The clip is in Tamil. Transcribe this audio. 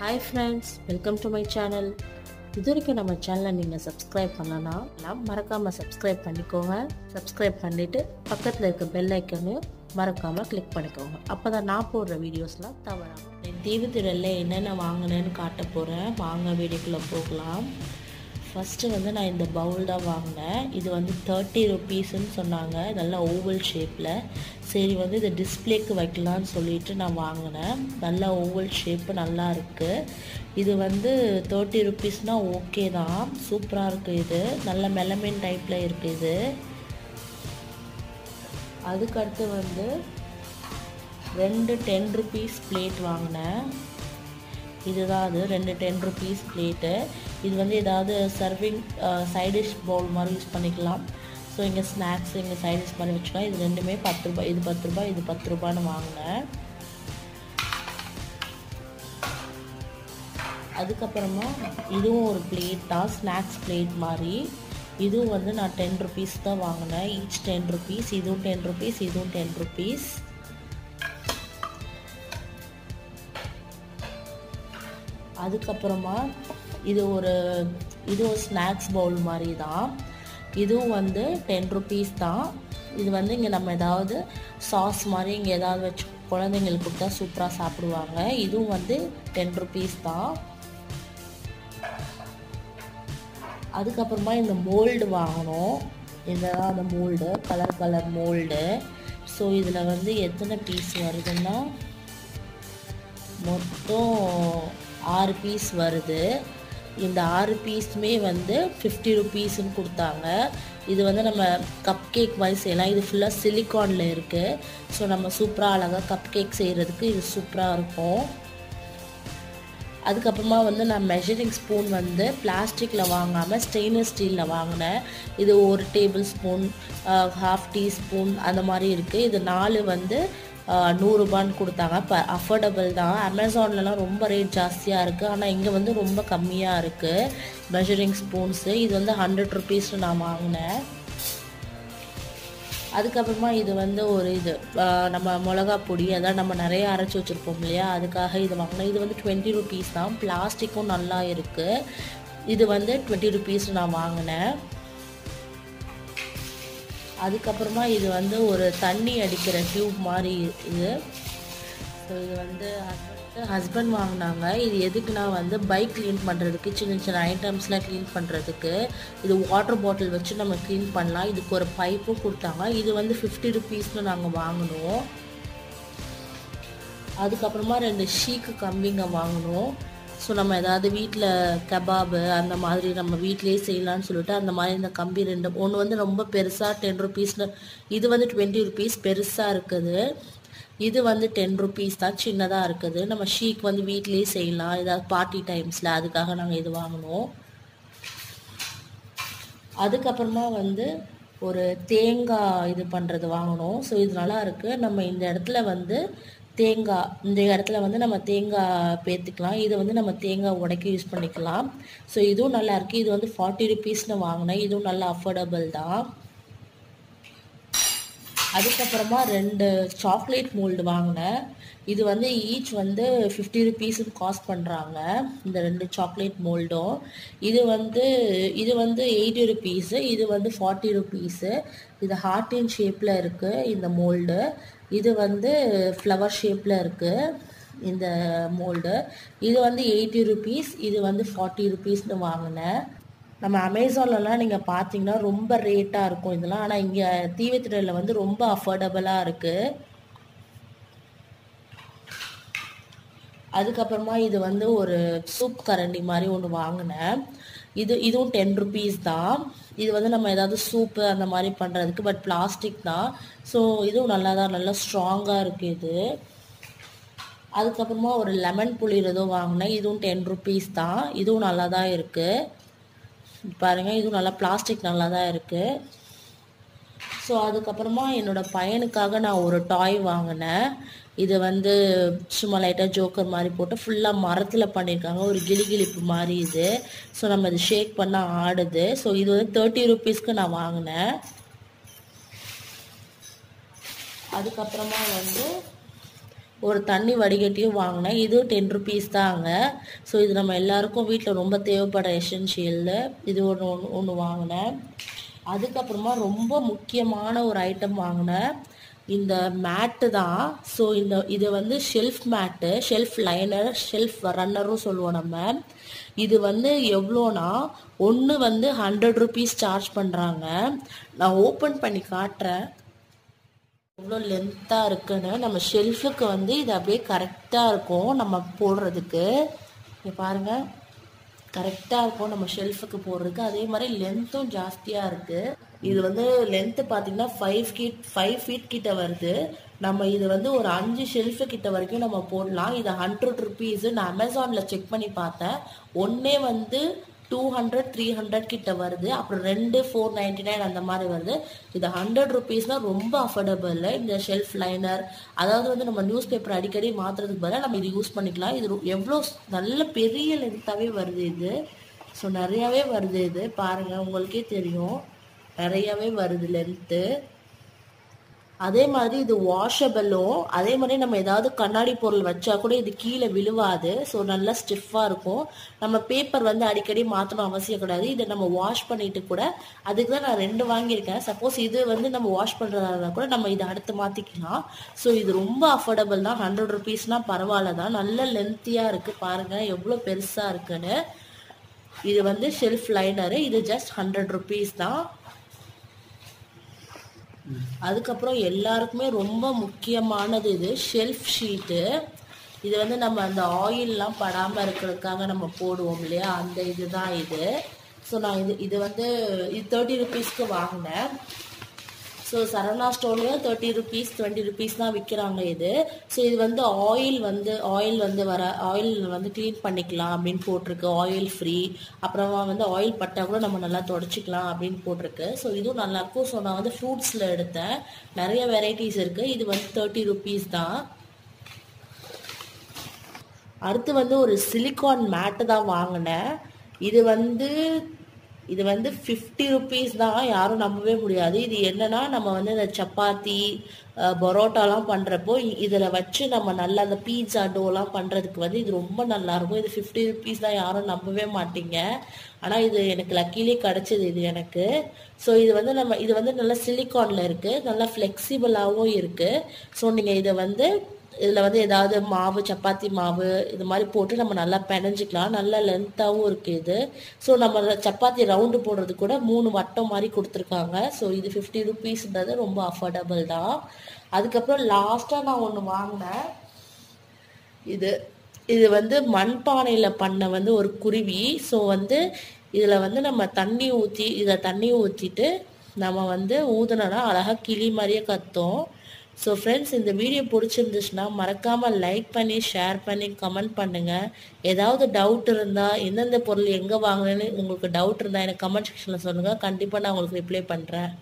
Hi friends welcome to my channel இது வரைக்கும் நம்ம சேனலை நீங்கள் சப்ஸ்கிரைப் பண்ணலன்னா மறக்காமல் சப்ஸ்கிரைப் பண்ணிக்கோங்க. சப்ஸ்கிரைப் பண்ணிவிட்டு பக்கத்தில் இருக்க பெல் ஐக்கனையும் மறக்காமல் கிளிக் பண்ணிக்கோங்க. அப்போ தான் நான் போடுற வீடியோஸ்லாம் தவறாமல் தீவுத்திடலில் என்னென்ன வாங்கினேன்னு காட்ட போகிறேன் வாங்க வீடியோக்குள்ளே போகலாம். ஃபஸ்ட்டு வந்து நான் இந்த பவுல் தான் வாங்கினேன். இது வந்து தேர்ட்டி ருபீஸ்ன்னு சொன்னாங்க. நல்லா ஓவல் ஷேப்பில் சரி வந்து இது டிஸ்பிளேக்கு வைக்கலான்னு சொல்லிட்டு நான் வாங்கினேன். நல்லா ஓவல் ஷேப்பு நல்லா இருக்குது இது வந்து தேர்ட்டி ருபீஸ்னால் ஓகே தான். சூப்பராக இருக்குது இது. நல்ல மெலமின் டைப்பில் இருக்குது இது. அதுக்கடுத்து வந்து ரெண்டு டென் ருபீஸ் பிளேட் வாங்கினேன். இதுதான் அது. ரெண்டு டென் ருபீஸ் பிளேட்டு இது வந்து ஏதாவது சர்விங் சைடிஷ் பவுல் மாதிரி யூஸ் பண்ணிக்கலாம். ஸோ இங்கே ஸ்நாக்ஸ் இங்கே சைடிஷ் மாதிரி வச்சுக்கலாம். இது ரெண்டுமே பத்து ரூபாய் இது பத்து ரூபாய் இது பத்து ரூபான்னு வாங்கினேன். அதுக்கப்புறமா இதுவும் ஒரு பிளேட் தான் ஸ்நாக்ஸ் பிளேட் மாதிரி. இதுவும் வந்து நான் டென் ருபீஸ் தான் வாங்கினேன். ஈச் டென் ருபீஸ் இதுவும் டென் ருபீஸ் இதுவும் டென் ருபீஸ் அதுக்கப்புறமா இது ஒரு இது ஒரு ஸ்நாக்ஸ் பவுல் மாதிரி தான் இதுவும் வந்து டென் ருபீஸ் தான். இது வந்து இங்கே நம்ம ஏதாவது சாஸ் மாதிரி இங்கே ஏதாவது வச்சு குழந்தைங்களுக்கு கொடுத்தா சூப்பராக சாப்பிடுவாங்க. இதுவும் வந்து டென் ருபீஸ் தான். அதுக்கப்புறமா இந்த மோல்டு வாங்கினோம் இதுதான் அந்த mould colour colour mould so இதில் வந்து எத்தனை பீஸ் வருதுன்னா மொத்தம் ஆறு பீஸ் வருது. இந்த ஆறு பீஸுமே வந்து ஃபிஃப்டி ருபீஸ்ன்னு கொடுத்தாங்க. இது வந்து நம்ம கப் கேக் வைஸ் செய்யலாம். இது ஃபுல்லாக சிலிக்கானில் இருக்குது ஸோ நம்ம சூப்பராக அழகாக கப் கேக் செய்கிறதுக்கு இது சூப்பராக இருக்கும். அதுக்கப்புறமா வந்து நான் மெஷரிங் ஸ்பூன் வந்து பிளாஸ்டிக்கில் வாங்காமல் ஸ்டெயின்லெஸ் ஸ்டீலில் வாங்கினேன். இது ஒரு டேபிள் ஸ்பூன் ஹாஃப் டீஸ்பூன் அந்த மாதிரி இருக்குது இது நாலு வந்து நூறுரூபான்னு கொடுத்தாங்க. இப்போ அஃபோர்டபுள் தான். அமேசான்லலாம் ரொம்ப ரேட் ஜாஸ்தியாக இருக்குது ஆனால் இங்கே வந்து ரொம்ப கம்மியாக இருக்குது மெஷரிங் ஸ்பூன்ஸு இது வந்து ஹண்ட்ரட் ருபீஸில் நான் வாங்கினேன். அதுக்கப்புறமா இது வந்து ஒரு இது. நம்ம மிளகா பொடி அதான் நம்ம நிறைய அரைச்சி வச்சுருப்போம் இல்லையா? அதுக்காக இது வாங்கினேன். இது வந்து டுவெண்ட்டி ருபீஸ் தான். பிளாஸ்டிக்கும் நல்லா இருக்குது இது வந்து டுவெண்ட்டி ருபீஸ் நான் வாங்கினேன். அதுக்கப்புறமா இது வந்து ஒரு தண்ணி அடிக்கிற டியூப் மாதிரி இது. ஸோ இது வந்து ஹஸ்பண்ட் ஹஸ்பண்ட் வாங்கினாங்க. இது எதுக்குன்னா வந்து பைக் க்ளீன் பண்ணுறதுக்கு சின்ன சின்ன ஐட்டம்ஸ்லாம் க்ளீன் பண்ணுறதுக்கு இது வாட்டர் பாட்டில் வச்சு நம்ம க்ளீன் பண்ணலாம். இதுக்கு ஒரு பைப்பும் கொடுத்தாங்க. இது வந்து ஃபிஃப்டி ருபீஸ்னு நாங்கள் வாங்கினோம். அதுக்கப்புறமா ரெண்டு ஷீக்கு கம்பிங்க வாங்கினோம். ஸோ நம்ம ஏதாவது வீட்டில் கபாபு அந்த மாதிரி நம்ம வீட்லேயே செய்யலான்னு சொல்லிட்டு அந்த மாதிரி இந்த கம்பி ரெண்டு ஒன்று வந்து ரொம்ப பெருசாக டென் ருபீஸில் இது வந்து டுவெண்ட்டி ருபீஸ் பெருசாக இருக்குது. இது வந்து டென் ருபீஸ் தான் சின்னதாக இருக்குது. நம்ம ஷீக் வந்து வீட்லேயே செய்யலாம். ஏதாவது பார்ட்டி டைம்ஸில் அதுக்காக நாங்கள் இது வாங்கினோம் அதுக்கப்புறமா வந்து ஒரு தேங்காய் இது பண்ணுறது வாங்கினோம் ஸோ இது நல்லா இருக்குது நம்ம இந்த இடத்துல வந்து தேங்காய் இந்த இடத்துல வந்து நம்ம தேங்காய் பேத்துக்கலாம். இதை வந்து நம்ம தேங்காய் உடைக்க யூஸ் பண்ணிக்கலாம். ஸோ இதுவும் நல்லா இருக்குது இது வந்து ஃபார்ட்டி ருபீஸ்னு வாங்கினேன். இதுவும் நல்லா அஃபோர்டபுள் தான். அதுக்கப்புறமா ரெண்டு சாக்லேட் மோல்டு வாங்கினேன். இது வந்து ஈச் வந்து ஃபிஃப்டி ருபீஸ்னு காஸ்ட் பண்ணுறாங்க இந்த ரெண்டு சாக்லேட் மோல்டும் இது வந்து இது வந்து எயிட்டி ருபீஸு இது வந்து ஃபார்ட்டி ருபீஸு இது ஹார்டின் ஷேப்பில் இருக்குது இந்த மோல்டு இது வந்து ஃப்ளவர் ஷேப்பில் இருக்குது இந்த மோல்டு இது வந்து எயிட்டி ருபீஸ் இது வந்து ஃபார்ட்டி ருபீஸ்னு வாங்கினேன். நம்ம அமேசான்லலாம் நீங்கள் பார்த்தீங்கன்னா ரொம்ப ரேட்டாக இருக்கும் இதெல்லாம். ஆனால் இங்கே தீவத்திடலில் வந்து ரொம்ப அஃபோர்டபுளாக இருக்குது அதுக்கப்புறமா இது வந்து ஒரு சூப் கரண்டி மாதிரி ஒன்று வாங்கினேன். இது இதுவும் டென் ருபீஸ் தான். இது வந்து நம்ம ஏதாவது சூப்பு அந்த மாதிரி பண்ணுறதுக்கு பட் பிளாஸ்டிக் தான். ஸோ இதுவும் நல்லா தான் நல்லா ஸ்ட்ராங்காக இருக்குது இது. அதுக்கப்புறமா ஒரு லெமன் புளிரதோ வாங்கினேன். இதுவும் டென் ருபீஸ் தான். இதுவும் நல்லா தான் இருக்குது பாருங்கள் இதுவும் நல்லா பிளாஸ்டிக் நல்லா தான் இருக்குது ஸோ அதுக்கப்புறமா என்னோடய பையனுக்காக நான் ஒரு டாய் வாங்கினேன். இது வந்து சும்மா லைட்டாக ஜோக்கர் மாதிரி போட்டு ஃபுல்லாக மரத்தில் பண்ணியிருக்காங்க. ஒரு கிளிகிளிப்பு மாதிரி இது. ஸோ நம்ம இது ஷேக் பண்ணால் ஆடுது. ஸோ இது வந்து தேர்ட்டி ருபீஸ்க்கு நான் வாங்கினேன். அதுக்கப்புறமா வந்து ஒரு தண்ணி வடிகட்டியும் வாங்கினேன். இதுவும் டென் ருபீஸ் தாங்க. ஸோ இது நம்ம எல்லாருக்கும் வீட்டில் ரொம்ப தேவைப்பட எசென்ஷியல் இது ஒன்று ஒன்று ஒன்று வாங்கினேன். அதுக்கப்புறமா ரொம்ப முக்கியமான ஒரு ஐட்டம் வாங்கினேன். இந்த மேட்டு தான். ஸோ இந்த இது வந்து shelf mat shelf liner shelf ரன்னரும் சொல்லுவோம் நம்ம. இது வந்து எவ்வளோனா ஒன்று வந்து ஹண்ட்ரட் ருபீஸ் சார்ஜ் பண்ணுறாங்க நான் ஓப்பன் பண்ணி காட்டுறேன். எவ்வளோ லென்த்தாக இருக்குன்னு. நம்ம ஷெல்ஃபுக்கு வந்து இது அப்படியே கரெக்டாக இருக்கும் நம்ம போடுறதுக்கு. இங்கே பாருங்கள் கரெக்டாக இருக்கும் நம்ம ஷெல்ஃபுக்கு போடுறதுக்கு. அதே மாதிரி லென்த்தும் ஜாஸ்தியாக இருக்குது இது வந்து லென்த்து பார்த்தீங்கன்னா ஃபைவ் கீட் ஃபைவ் ஃபீட் கிட்ட வருது. நம்ம இது வந்து ஒரு அஞ்சு ஷெல்ஃபு கிட்ட வரைக்கும் நம்ம போடலாம். இது ஹண்ட்ரட் ருபீஸு நான் அமேசானில் செக் பண்ணி பார்த்தேன். ஒன்றே வந்து டூ ஹண்ட்ரட் த்ரீ ஹண்ட்ரட் கிட்ட வருது. அப்புறம் ரெண்டு ஃபோர் நைன்டி நைன் அந்த மாதிரி வருது. இது ஹண்ட்ரட் ருபீஸ்னால் ரொம்ப அஃபோர்டபுள் இந்த ஷெல்ஃப் லைனர் அதாவது வந்து நம்ம நியூஸ் பேப்பர் அடிக்கடி மாற்றுறதுக்கு பதிலாக நம்ம இது யூஸ் பண்ணிக்கலாம். இது எவ்வளோ நல்ல பெரிய லென்த்தாகவே வருது இது. ஸோ நிறையாவே வருது இது. பாருங்கள் உங்களுக்கே தெரியும். நிறையாவே வருது லென்த்து அதே மாதிரி இது வாஷபிளும் அதே மாதிரி நம்ம ஏதாவது கண்ணாடி பொருள் வச்சா கூட இது கீழே விழுவாது. ஸோ நல்லா ஸ்டிஃபாக இருக்கும். நம்ம பேப்பர் வந்து அடிக்கடி மாற்றணும் அவசியம் கிடையாது. இதை நம்ம வாஷ் பண்ணிட்டு கூட அதுக்கு தான் நான் ரெண்டு வாங்கியிருக்கேன். சப்போஸ் இது வந்து நம்ம வாஷ் பண்ணுறதா கூட நம்ம இதை அடுத்து மாற்றிக்கலாம் ஸோ இது ரொம்ப அஃபோர்டபுள் தான். ஹண்ட்ரட் ருபீஸ்னால் பரவாயில்ல தான். நல்ல லென்த்தியாக இருக்குது பாருங்கள் எவ்வளோ பெருசாக இருக்குன்னு. இது வந்து ஷெல்ஃப் லைனரு இது ஜஸ்ட் ஹண்ட்ரட் ருபீஸ் தான். அதுக்கப்புறம் எல்லாருக்குமே ரொம்ப முக்கியமானது இது ஷெல்ஃப் ஷீட்டு இது வந்து நம்ம அந்த ஆயில்லாம் படாமல் இருக்கிறதுக்காக நம்ம போடுவோம் இல்லையா? அந்த இதுதான் இது. ஸோ நான் இது இது வந்து இது தேர்ட்டி ருபீஸ்க்கு வாங்கினேன். ஸோ சரவணா ஸ்டோர்லேயும் தேர்ட்டி ருபீஸ் டுவெண்ட்டி ருபீஸ் தான் விற்கிறாங்க இது. ஸோ இது வந்து ஆயில் வந்து ஆயில் வந்து வர ஆயில் வந்து க்ளீன் பண்ணிக்கலாம் அப்படின்னு போட்டிருக்கு. ஆயில் ஃப்ரீ அப்புறமா வந்து ஆயில் பட்டா கூட நம்ம நல்லா தொடச்சிக்கலாம் அப்படின்னு போட்டிருக்கு. ஸோ இதுவும் நல்லாயிருக்கும் ஸோ நான் வந்து ஃப்ரூட்ஸில் எடுத்தேன். நிறைய வெரைட்டிஸ் இருக்குது இது வந்து தேர்ட்டி ருபீஸ் தான். அடுத்து வந்து ஒரு சிலிக்கான் மேட்டு தான் வாங்கினேன். இது வந்து இது வந்து ஃபிஃப்டி ருபீஸ் தான் யாரும் நம்பவே முடியாது. இது என்னன்னா நம்ம வந்து இந்த சப்பாத்தி பரோட்டாலாம் பண்ணுறப்போ இதில் வச்சு நம்ம நல்லா அந்த பீட்சா டோலாம் பண்ணுறதுக்கு வந்து இது ரொம்ப நல்லாயிருக்கும் இது ஃபிஃப்டி ருபீஸ் தான் யாரும் நம்பவே மாட்டீங்க. ஆனால் இது எனக்கு லக்கிலே கிடச்சிது இது எனக்கு. ஸோ இது வந்து நம்ம இது வந்து நல்லா சிலிக்கானில் இருக்குது நல்லா ஃப்ளெக்சிபிளாகவும் இருக்குது ஸோ நீங்கள் இதை வந்து இதில் வந்து ஏதாவது மாவு சப்பாத்தி மாவு இது மாதிரி போட்டு நம்ம நல்லா பெனஞ்சிக்கலாம் நல்லா லென்த்தாகவும் இருக்குது இது. ஸோ நம்ம சப்பாத்தி ரவுண்டு போடுறது கூட மூணு வட்டம் மாதிரி கொடுத்துருக்காங்க. ஸோ இது ஃபிஃப்டி ருபீஸ்ன்றது ரொம்ப அஃபோர்டபுள் தான். அதுக்கப்புறம் லாஸ்ட்டாக நான் ஒன்று வாங்கினேன். இது இது வந்து மண்பானையில் பண்ண வந்து ஒரு குருவி. ஸோ வந்து இதில் வந்து நம்ம தண்ணி ஊற்றி இதை தண்ணி ஊற்றிட்டு நம்ம வந்து ஊதுனோன்னா அழகாக கிளி மாதிரியே கத்தும். ஸோ ஃப்ரெண்ட்ஸ் இந்த வீடியோ பிடிச்சிருந்துச்சுன்னா மறக்காமல் லைக் பண்ணி ஷேர் பண்ணி கமெண்ட் பண்ணுங்கள் ஏதாவது டவுட் இருந்தால் எந்தெந்த பொருள் எங்கே வாங்கினேன்னு உங்களுக்கு டவுட் இருந்தால் எனக்கு கமெண்ட் செக்ஷனில் சொல்லுங்கள் கண்டிப்பாக நான் உங்களுக்கு ரிப்ளை பண்ணுறேன்